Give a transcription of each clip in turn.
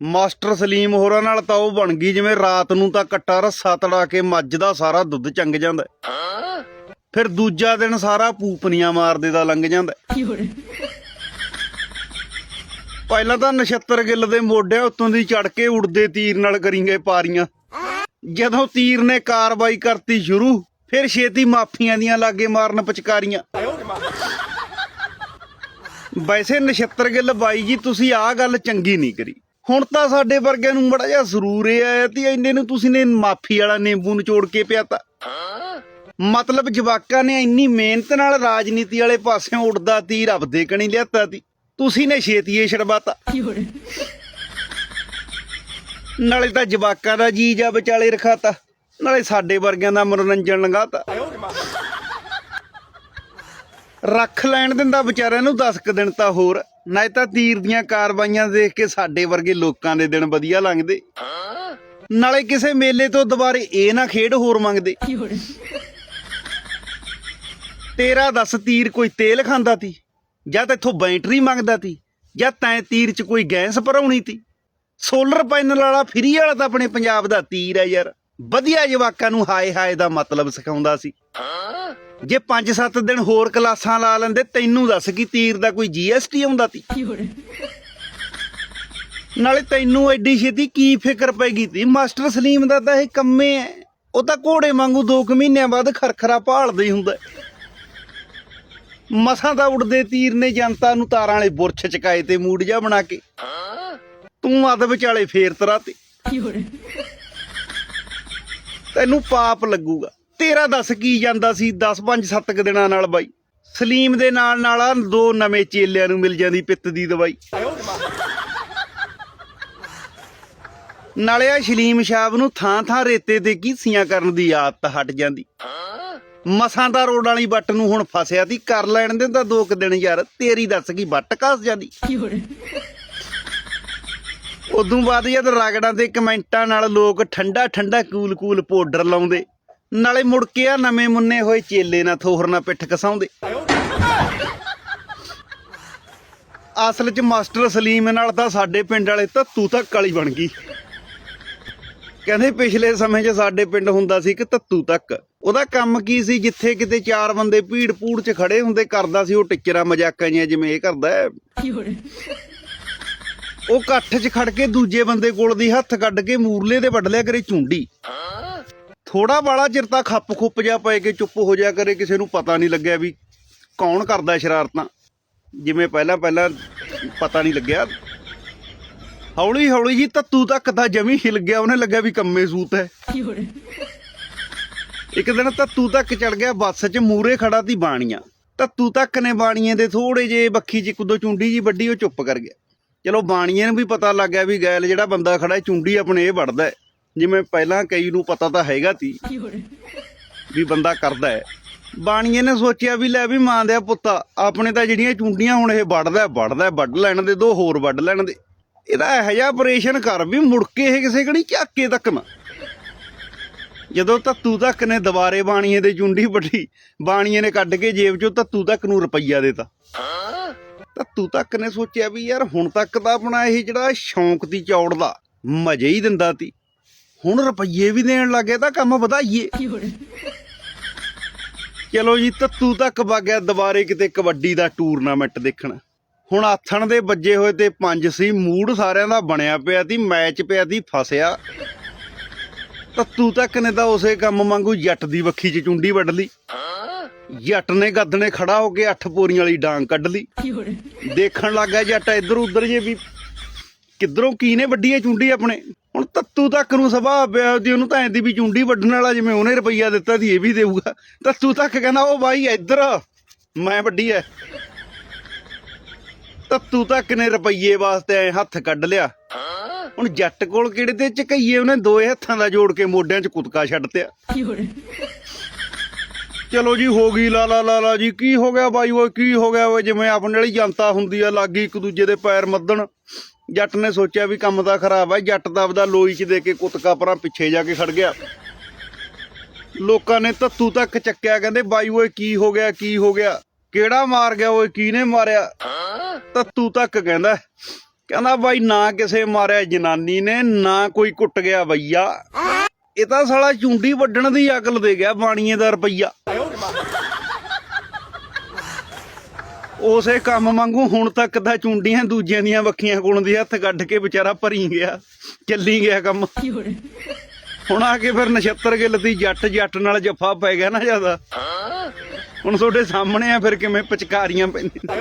Master Salim ਹੋਰਾਂ ਨਾਲ ਤਾਂ ਉਹ ਬਣ ਗਈ ਜਿਵੇਂ ਰਾਤ ਨੂੰ ਤਾਂ ਕੱਟਾ ਰੱਸਾ ਤੜਾ ਕੇ ਮੱਝ ਦਾ ਸਾਰਾ ਦੁੱਧ ਚੰਗ ਜਾਂਦਾ। ਫਿਰ ਦੂਜਾ ਦਿਨ ਸਾਰਾ ਪੂਪਨੀਆਂ ਮਾਰਦੇ ਦਾ ਲੰਘ ਜਾਂਦਾ ਪਹਿਲਾਂ ਤਾਂ ਨਛੱਤਰ ਗਿੱਲ ਦੇ ਮੋਢਿਆਂ ਉੱਤੋਂ ਦੀ ਚੜ ਕੇ ਉੜਦੇ ਤੀਰ ਨਾਲ ਕਰੀਂਗੇ ਪਾਰੀਆਂ। ਜਦੋਂ ਤੀਰ ਨੇ ਕਾਰਵਾਈ ਕਰਤੀ ਸ਼ੁਰੂ ਫਿਰ ਛੇਤੀ ਮਾਫੀਆਂ ਦੀਆਂ ਲਾਗੇ ਮਾਰਨ ਪਚਕਾਰੀਆਂ। ਵੈਸੇ ਨਛੱਤਰ ਗਿੱਲ ਬਾਈ ਜੀ ਤੁਸੀਂ ਆਹ ਗੱਲ ਚੰਗੀ ਨਹੀਂ ਕਰੀ। ਹੁਣ ਤਾਂ ਸਾਡੇ ਵਰਗਿਆਂ ਨੂੰ ਮੜਾ ਜਿਹਾ ਸਰੂਰ ਇਹ ਆਇਆ ਤੇ ਇੰਨੇ ਨੂੰ ਤੁਸੀਂ ਨੇ ਮਾਫੀ ਵਾਲਾ ਨਿੰਬੂ ਨਿਚੋੜ ਕੇ ਪਿਆਤਾ ਮਤਲਬ ਜਵਾਕਾਂ ਨੇ ਇੰਨੀ ਮਿਹਨਤ ਨਾਲ ਰਾਜਨੀਤੀ ਵਾਲੇ ਪਾਸਿਓਂ ਉੜਦਾ ਤੀਰ ਆਪਦੇ ਕਣੀ ਲਿਆਤਾ ਤੀ। ਤੁਸੀਂ ਨੇ ਛੇਤੀਏ 人，ਨਾਲੇ ਤਾਂ ਜਵਾਕਾਂ ਦਾ ਜੀ ਜਾ ਵਿਚਾਲੇ ਰਖਾਤਾ। ਨਾਲੇ ਸਾਡੇ ਵਰਗਿਆਂ ਦਾ ਮਨੋਰੰਜਨ ਲੰਘਾਤਾ। ਰੱਖ ਲੈਣ ਦਿੰਦਾ ਵਿਚਾਰਿਆਂ ਨੂੰ 10 ਕੁ ਦਿਨ ਤਾਂ ਹੋਰ। ਨਾਲੇ ਤਾਂ ਤੀਰ ਦੀਆਂ ਕਾਰਵਾਈਆਂ ਦੇਖ ਕੇ ਸਾਡੇ ਵਰਗੇ ਲੋਕਾਂ ਦੇ ਦਿਨ ਵਧੀਆ ਲੰਘਦੇ। ਨਾਲੇ ਕਿਸੇ ਮੇਲੇ ਤੋਂ ਦੁਬਾਰੇ ਇਹ ਨਾ ਖੇਡ ਹੋਰ ਮੰਗਦੇ। 有人，ਤੇਰਾ ਦੱਸ ਤੀਰ ਕੋਈ ਤੇਲ ਖਾਂਦਾ ਤੀ ਜਾਂ ਤੇਥੋਂ ਬੈਟਰੀ ਮੰਗਦਾ ਤੀ ਜਾਂ ਤੈਂ ਤੀਰ 'ਚ ਕੋਈ ਗੈਸ ਭਰਾਉਣੀ ਤੀ। ਸੋਲਰ ਪੈਨਲ ਵਾਲਾ ਫਰੀ ਵਾਲਾ ਤਾਂ ਆਪਣੇ ਪੰਜਾਬ ਦਾ ਤੀਰ ਹੈ ਯਾਰ। ਵਧੀਆ ਜਵਾਕਾਂ ਨੂੰ ਹਾਏ ਹਾਏ ਦਾ ਮਤਲਬ ਸਿਖਾਉਂਦਾ ਸੀ। ਜੇ 5-7 ਦਿਨ ਹੋਰ ਕਲਾਸਾਂ ਲਾ ਲੈਂਦੇ ਤੈਨੂੰ ਦੱਸ ਕੀ ਤੀਰ ਦਾ ਕੋਈ ਜੀਐਸਟੀ ਆਉਂਦਾ ਤੀ? ਨਾਲੇ ਤੈਨੂੰ ਐਡੀ ਛੇਤੀ ਕੀ ਫਿਕਰ ਪੈ ਗਈ ਤੀ? ਮਾਸਟਰ ਸਲੀਮ ਦਾ ਤਾਂ ਇਹ ਕੰਮੇ ਐ। ਉਹ ਤਾਂ ਘੋੜੇ ਵਾਂਗੂ 2 ਕੁ ਮਹੀਨਿਆਂ ਬਾਅਦ ਖਰਖਰਾ ਭਾਲਦਾ ਹੀ ਹੁੰਦਾ। ਮਸਾਂ ਦਾ ਉੜਦੇ ਤੀਰ ਨੇ ਜਨਤਾ ਨੂੰ ਤਾਰਾਂ ਵਾਲੇ ਬੁਰਛ ਚਕਾਏ ਤੇ ਮੂਡ ਜਾ ਬਣਾ ਕੇ। ਤੂੰ ਅੱਧ ਵਿਚਾਲੇ ਫੇਰ ਤਰਾ ਤੇ ਤੈਨੂੰ ਪਾਪ ਲੱਗੂਗਾ। ਤੇਰਾ ਦੱਸ ਕੀ ਜਾਂਦਾ ਸੀ? 10 5 7 ਕੁ ਦਿਨਾਂ ਨਾਲ ਬਾਈ। ਸਲੀਮ ਦੇ ਨਾਲ ਨਾਲ ਦੋ ਨਵੇਂ ਚੇਲਿਆਂ ਨੂੰ ਮਿਲ ਜਾਂਦੀ ਪਿੱਤ ਦੀ ਦਵਾਈ। ਨਾਲੇ ਆ ਸ਼ਲੀਮ ਸ਼ਾਬ ਨੂੰ ਥਾਂ ਥਾਂ ਰੇਤੇ ਤੇ ਕੀਸੀਆਂ ਕਰਨ ਦੀ ਆਦਤ ਹਟ ਜਾਂਦੀ। ਮਸਾਂ ਦਾ ਰੋਡ ਵਾਲੀ ਬੱਟ ਨੂੰ ਹੁਣ ਫਸਿਆ ਤੀ ਕਰ ਲੈਣ ਦੇ ਤਾਂ ਦੋ ਕੁ ਦਿਨ ਯਾਰ ਤੇਰੀ ਦੱਸ ਕੀ ਬੱਟ ਕੱਸ ਜਾਂਦੀ，ਉਦੋਂ ਬਾਅਦ ਜਦ ਰਗੜਾਂ ਤੇ ਕਮੈਂਟਾਂ ਨਾਲ ਲੋਕ ਠੰਡਾ ਠੰਡਾ ਕੂਲ ਕੂਲ ਪਾਊਡਰ ਲਾਉਂਦੇ ਨਾਲੇ ਮੁੜ ਕੇ ਆ ਨਵੇਂ ਮੁੰਨੇ ਹੋਏ ਚੇਲੇ ਨਾ ਥੋਹਰ ਨਾ ਪਿੱਠ ਕਸਾਉਂਦੇ। ਅਸਲ 'ਚ ਮਾਸਟਰ ਸਲੀਮ ਨਾਲ ਤਾਂ ਸਾਡੇ ਪਿੰਡ ਵਾਲੇ ਤੱਤੂ ਤੱਕ ਕਾਲੀ ਬਣ ਗਈ। ਕਹਿੰਦੇ ਪਿਛਲੇ ਸਮੇਂ 'ਚ ਸਾਡੇ ਪਿੰਡ ਹੁੰਦਾ ਸੀ ਕਿ ਤੱਤੂ ਤੱਕ। ਉਹਦਾ ਕੰਮ ਕੀ ਸੀ? ਜਿੱਥੇ ਕਿਤੇ ਚਾਰ ਬੰਦੇ ਭੀੜ ਭੂੜ 'ਚ ਖੜੇ ਹੁੰਦੇ ਕਰਦਾ ਸੀ ਉਹ ਟਿੱਚਰਾਂ ਮਜ਼ਾਕਾਂ ਜਿਹੀਆਂ ਜਿਵੇਂ ਇਹ ਕਰਦਾ，ਉਹ ਇਕੱਠ 'ਚ ਖੜ ਕੇ ਦੂਜੇ ਬੰਦੇ ਕੋਲ ਦੀ ਹੱਥ ਕੱਢ ਕੇ ਮੂਰਲੇ ਤੇ ਵੱਢ ਲਿਆ ਕਰੇ ਚੁੰਡੀ ਥੋੜਾ ਬਾਲਾ ਚਿਰ ਤਾਂ ਖੱਪ ਖੁੱਪ ਜਾ ਪਏ ਕੇ ਚੁੱਪ ਹੋ ਜਾ ਕਰੇ, ਕਿਸੇ ਨੂੰ ਪਤਾ ਨਹੀਂ ਲੱਗਿਆ ਵੀ ਕੌਣ ਕਰਦਾ ਸ਼ਰਾਰਤਾਂ। ਜਿਵੇਂ ਪਹਿਲਾਂ ਪਹਿਲਾਂ ਪਤਾ ਨਹੀਂ ਲੱਗਿਆ। ਹੌਲੀ ਹੌਲੀ ਜੀ ਤੱਤੂ ਤੱਕ ਤਾਂ ਜਮੀ ਹਿਲ ਗਿਆ, ਉਹਨੇ ਲੱਗਿਆ ਵੀ ਕੰਮੇ ਸੂਤ ਹੈ। ਇੱਕ ਦਿਨ ਤੱਤੂ ਤੱਕ ਚੜ ਗਿਆ, ਬੱਸ 'ਚ ਮੂਰੇ ਖੜਾ ਤੀ ਬਾਣੀਆਂ। ਤੱਤੂ ਤੱਕ ਨੇ ਬਾਣੀਏ ਦੇ ਥੋੜੇ ਜੇ ਬੱਖੀ 'ਚ ਕੁਦੋਂ ਚੁੰਡੀ ਜੀ ਵੱਡੀ ਉਹ ਚੁੱਪ ਕਰ ਗਿਆ। ਚਲੋ ਬਾਣੀਆਂ ਨੂੰ ਵੀ ਪਤਾ ਲੱਗ ਗਿਆ ਵੀ ਗੈਲ ਜਿਹੜਾ ਬੰਦਾ ਖੜਾ ਚੁੰਡੀ ਆਪਣੇ ਇਹ ਵੜਦਾ ਜਿਵੇਂ ਪਹਿਲਾਂ ਕਈ ਨੂੰ ਪਤਾ ਤਾਂ ਹੈਗਾ ਤੀ，ਵੀ ਬੰਦਾ ਕਰਦਾ ਹੈ। ਬਾਣੀਏ ਨੇ ਸੋਚਿਆ ਵੀ ਲੈ ਵੀ ਮਾਂ ਦੇ ਪੁੱਤਾ ਆਪਣੇ ਤਾਂ ਜਿਹੜੀਆਂ ਚੁੰਡੀਆਂ ਹੁਣ ਇਹ ਵੱਢਦਾ ਵੱਢਦਾ ਵੱਢ ਲੈਣ ਦੇ ਦੋ ਹੋਰ ਵੱਢ ਲੈਣ ਦੇ। ਇਹਦਾ ਇਹੋ ਜਿਹਾ ਆਪਰੇਸ਼ਨ ਕਰ ਵੀ ਮੁੜ ਕੇ ਇਹ ਕਿਸੇ ਕਣੀ ਝਾਕੇ ਤੱਕ ਨਾ। ਜਦੋਂ ਤੱਤੂ ਤੱਕ ਨੇ ਦੁਬਾਰੇ ਬਾਣੀਏ ਦੇ ਚੁੰਡੀ ਵੱਢੀ ਬਾਣੀਏ ਨੇ ਕੱਢ ਕੇ ਜੇਬ ਚੋਂ ਤੱਤੂ ਤੱਕ ਨੂੰ ਰੁਪਈਆ ਦੇਤਾ ਤੱਤੂ ਤੱਕ ਨੇ ਸੋਚਿਆ ਵੀ ਯਾਰ ਹੁਣ ਤੱਕ ਤਾਂ ਆਪਣਾ ਇਹ ਜਿਹੜਾ ਸ਼ੌਂਕ ਦੀ ਚੌੜ ਦਾ ਮਜ਼ੇ ਹੀ ਦਿੰਦਾ ਤੀ। ਹੁਣ ਰੁਪਈਏ ਵੀ ਦੇਣ ਲੱਗੇ ਤਾਂ ਕੰਮ ਵਧਾਈਏ। ਚਲੋ ਜੀ, ਤੱਤੂ ਤੱਕ ਵਗਿਆ ਦੁਬਾਰੇ ਕਿਤੇ ਕਬੱਡੀ ਦਾ ਟੂਰਨਾਮੈਂਟ ਦੇਖਣ। ਹੁਣ ਆਥਣ ਦੇ ਵੱਜੇ ਹੋਏ ਤੇ ਪੰਜ ਸੀ, ਮੂਡ ਸਾਰਿਆਂ ਦਾ ਬਣਿਆ ਪਿਆ ਸੀ, ਮੈਚ ਪਿਆ ਸੀ, ਫਸਿਆ। ਤੱਤੂ ਤੱਕ ਨੇ ਤਾਂ ਉਸੇ ਕੰਮ ਵਾਂਗੂ ਜੱਟ ਦੀ ਵੱਖੀ 'ਚ ਚੁੰਡੀ ਵੱਢ ਲਈ। ਜੱਟ ਨੇ ਗੱਦਣੇ ਖੜਾ ਹੋ ਕੇ ਅੱਠ ਪੋਰੀਆਂ ਵਾਲੀ ਡਾਂਗ ਕੱਢ ਲਈ। ਦੇਖਣ ਲੱਗਾ ਜੱਟ ਇੱਧਰ ਉੱਧਰ ਜੇ ਵੀ ਕਿੱਧਰੋਂ ਕੀ ਨੇ ਵੱਡੀ ਚੁੰਡੀ ਆਪਣੇ। ਤੱਤੂ ਤੱਕ ਨੂੰ ਸਭਾ ਦੀ ਉਹਨੂੰ ਤਾਂ ਐਂਦੀ ਵੀ ਚੁੰਡੀ ਵੱਢਣ ਵਾਲਾ ਜਿਵੇਂ ਉਹਨੇ ਰੁਪਈਆ ਦਿੱਤਾ ਸੀ, ਇਹ ਵੀ ਦੇਊਗਾ। ਤੱਤੂ ਤੱਕ ਕਹਿੰਦਾ, ਉਹ ਬਾਈ, ਇੱਧਰ ਮੈਂ ਵੱਡੀ ਐ। ਤੱਤੂ ਤੱਕ ਨੇ ਰੁਪਈਏ ਵਾਸਤੇ ਐ ਹੱਥ ਕੱਢ ਲਿਆ। ਹੁਣ ਜੱਟ ਕੋਲ ਕਿਹੜੇ ਤੇ ਝਕਈਏ ਉਹਨੇ? ਦੋਏ ਹੱਥਾਂ ਦਾ ਜੋੜ ਕੇ ਮੋਢਿਆਂ 'ਚ ਕੁਤਕਾ ਛੱਡਤਿਆ ਚਲੋ ਜੀ, ਹੋ ਗਈ, ਲਾ ਲਾ ਲਾ ਲਾ ਜੀ। ਕੀ ਹੋ ਗਿਆ ਬਾਈ ਓਏ? ਕੀ ਹੋ ਗਿਆ ਓਏ? ਜਿਵੇਂ ਆਪਣੇ ਵਾਲੀ ਜਨਤਾ ਹੁੰਦੀ ਆ, ਲੱਗੀ ਇੱਕ ਦੂਜੇ ਦੇ ਪੈਰ ਮੱਦਣ। ਜੱਟ ਨੇ ਸੋਚਿਆ ਵੀ ਕੰਮ ਤਾਂ ਖਰਾਬ ਆ, ਜੱਟ ਦਾ ਆਪਦਾ ਲੋਈ 'ਚ ਦੇ ਕੇ ਕੁੱਤਕਾ ਪਰਾਂ ਪਿੱਛੇ ਜਾ ਕੇ ਖੜ ਗਿਆ। ਲੋਕਾਂ ਨੇ ਤੱਤੂ ਤੱਕ ਚੱਕਿਆ, ਕਹਿੰਦੇ ਬਾਈ ਓਏ ਕੀ ਹੋ ਗਿਆ, ਕੀ ਹੋ ਗਿਆ? ਕਿਹੜਾ ਮਾਰ ਗਿਆ ਓਏ, ਕਿਹਨੇ ਮਾਰਿਆ? ਤੱਤੂ ਤੱਕ ਕਹਿੰਦਾ ਕਹਿੰਦਾ ਬਾਈ ਨਾ ਕਿਸੇ ਮਾਰਿਆ ਜਨਾਨੀ ਨੇ, ਨਾ ਕੋਈ ਕੁੱਟ ਗਿਆ ਬਈਆ। ਇਹ ਤਾਂ ਸਾਲਾ ਚੁੰਡੀ ਵੱਢਣ ਦੀ ਅਕਲ ਦੇ ਗਿਆ, ਬਾਣੀਏ ਦਾ ਰੁਪਈਆ। ਉਸੇ ਕੰਮ ਵਾਂਗੂ ਹੁਣ ਤੱਕ ਤਾਂ ਚੁੰਡੀਆਂ ਦੂਜਿਆਂ ਦੀਆਂ ਵੱਖੀਆਂ ਕੋਲੋਂ ਦੀ ਹੱਥ ਕੱਢ ਕੇ ਵਿਚਾਰਾ ਭਰੀ ਗਿਆ ਚੱਲੀ ਗਿਆ ਕੰਮ। ਹੁਣ ਆ ਕੇ ਫਿਰ ਨਛੱਤਰ ਗਿੱਲ ਦੀ ਜੱਟ ਜੱਟ ਨਾਲ ਜੱਫਾ ਪੈ ਗਿਆ ਨਾ ਜ਼ਿਆਦਾ। ਹੁਣ ਤੁਹਾਡੇ ਸਾਹਮਣੇ ਆ ਫਿਰ ਕਿਵੇਂ ਪਚਕਾਰੀਆਂ ਪੈਂਦੀਆਂ।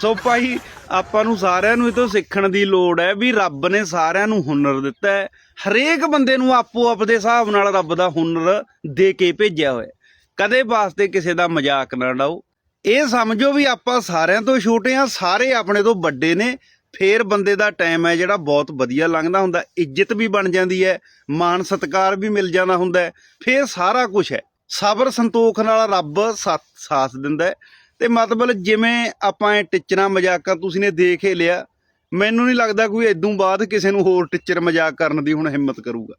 ਸੋ ਭਾਈ ਆਪਾਂ ਨੂੰ ਸਾਰਿਆਂ ਨੂੰ ਇਹ ਤੋਂ ਸਿੱਖਣ ਦੀ ਲੋੜ ਹੈ ਵੀ ਰੱਬ ਨੇ ਸਾਰਿਆਂ ਨੂੰ ਹੁਨਰ ਦਿੱਤਾ ਹੈ। ਹਰੇਕ ਬੰਦੇ ਨੂੰ ਆਪੋ ਆਪ ਦੇ ਹਿਸਾਬ ਨਾਲ ਰੱਬ ਦਾ ਹੁਨਰ ਦੇ ਕੇ ਭੇਜਿਆ ਹੋਇਆ। ਕਦੇ ਵਾਸਤੇ ਕਿਸੇ ਦਾ ਮਜ਼ਾਕ ਨਾ ਡਾਓ ਇਹ ਸਮਝੋ ਵੀ ਆਪਾਂ ਸਾਰਿਆਂ ਤੋਂ ਛੋਟੇ ਆ ਸਾਰੇ ਆਪਣੇ ਤੋਂ ਵੱਡੇ ਨੇ। ਫੇਰ ਬੰਦੇ ਦਾ ਟਾਈਮ ਹੈ ਜਿਹੜਾ ਬਹੁਤ ਵਧੀਆ ਲੰਘਦਾ ਹੁੰਦਾ, ਇੱਜ਼ਤ ਵੀ ਬਣ ਜਾਂਦੀ ਹੈ, ਮਾਣ ਸਤਿਕਾਰ ਵੀ ਮਿਲ ਜਾਂਦਾ ਹੁੰਦਾ ਹੈ। ਫੇਰ ਸਾਰਾ ਕੁਝ ਹੈ। ਸਬਰ ਸੰਤੋਖ ਨਾਲ ਰੱਬ ਸਾਥ ਸਾਥ ਦਿੰਦਾ ਹੈ। ਤੇ ਮਤਲਬ ਜਿਵੇਂ ਆਪਾਂ ਇਹ ਟਿੱਚਰਾਂ ਮਜ਼ਾਕਾਂ ਤੁਸੀਂ ਨੇ ਦੇਖ ਹੀ ਲਿਆ, ਮੈਨੂੰ ਨਹੀਂ ਲੱਗਦਾ ਕੋਈ ਇਦੋਂ ਬਾਅਦ ਕਿਸੇ ਨੂੰ ਹੋਰ ਟਿੱਚਰ ਮਜ਼ਾਕ ਕਰਨ ਦੀ ਹੁਣ ਹਿੰਮਤ ਕਰੂਗਾ।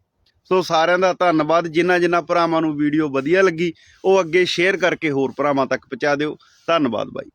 ਸੋ ਸਾਰਿਆਂ ਦਾ ਧੰਨਵਾਦ ਜਿਨ੍ਹਾਂ ਜਿਨ੍ਹਾਂ ਭਰਾਵਾਂ ਨੂੰ ਵੀਡੀਓ ਵਧੀਆ ਲੱਗੀ, ਉਹ ਅੱਗੇ ਸ਼ੇਅਰ ਕਰਕੇ ਹੋਰ ਭਰਾਵਾਂ ਤੱਕ ਪਹੁੰਚਾ ਦਿਓ। ਧੰਨਵਾਦ ਬਾਈ।